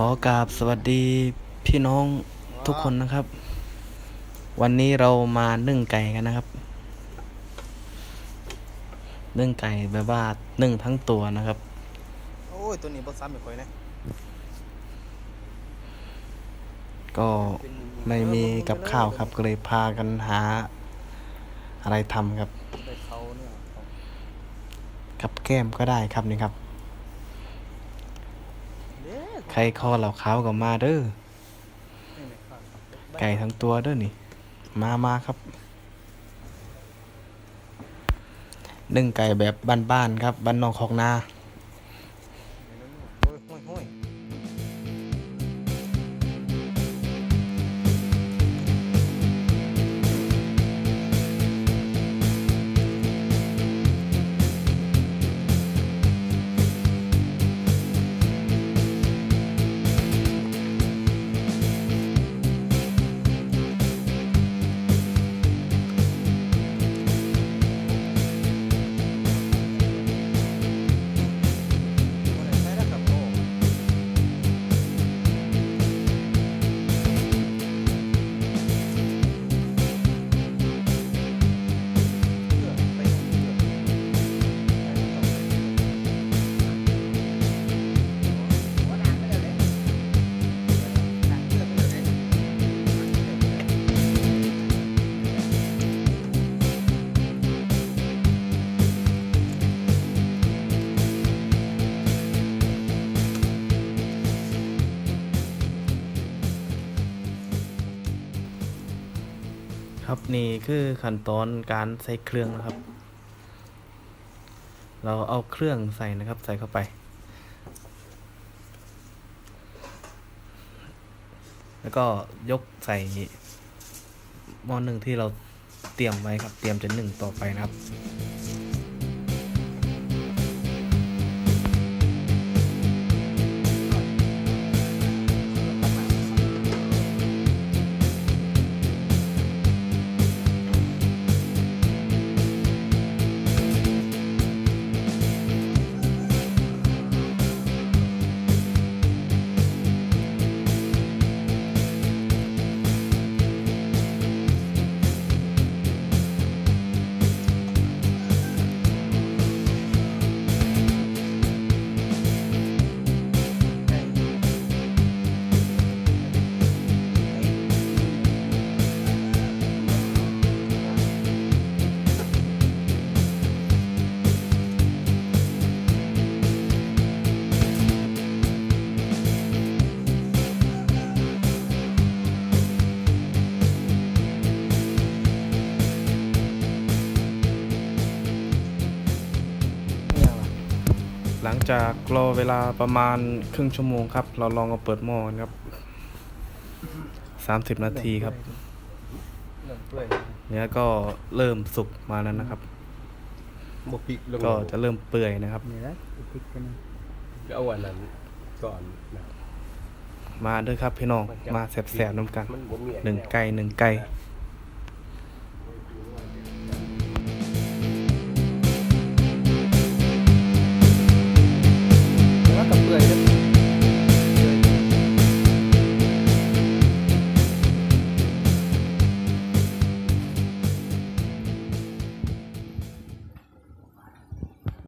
ขอกราบสวัสดีพี่น้องทุกคนนะครับ วันนี้เรามานึ่งไก่กันนะครับ นึ่งไก่แบบว่านึ่งทั้งตัวนะครับ โอ้ยตัวนี้บดซ้ำอีกคนนะก็ไม่มีกับข้าวครับก็เลยพากันหา อะไรทำครับไปเขาเนี่ยเขากับแก้มก็ได้ครับนี่ครับเด้อ ใครคอเหล่าขาวก็มาเด้อนี่นี่ครับไก่ทั้งตัวเด้อนี่ มามาครับนึ่งไก่แบบบ้านๆครับบ้านนอกคอกนา ครับนี่คือขั้นตอนการใส่เครื่องนะครับ เราเอาเครื่องใส่นะครับ ใส่เข้าไป แล้วก็ยกใส่หม้อหนึ่งที่เราเตรียมไว้ครับ เตรียมจะหนึ่งต่อไปนะครับ หลังจากรอเวลาประมาณครึ่งชั่วโมงครับ เราลองเอาเปิดหม้อกันครับสามสิบนาทีครับ เริ่มเปื่อยเนื้อก็เริ่มสุกมาแล้วนะครับบกพริกลงก็จะเริ่มเปื่อยนะครับ นี่นะพริกกันนะเอาอันนั้นก่อนนะมาด้วยครับพี่น้อง มาแสบๆน้ำกันมันบ่มีอัหนึ่งไก่หนึ่งไก่ม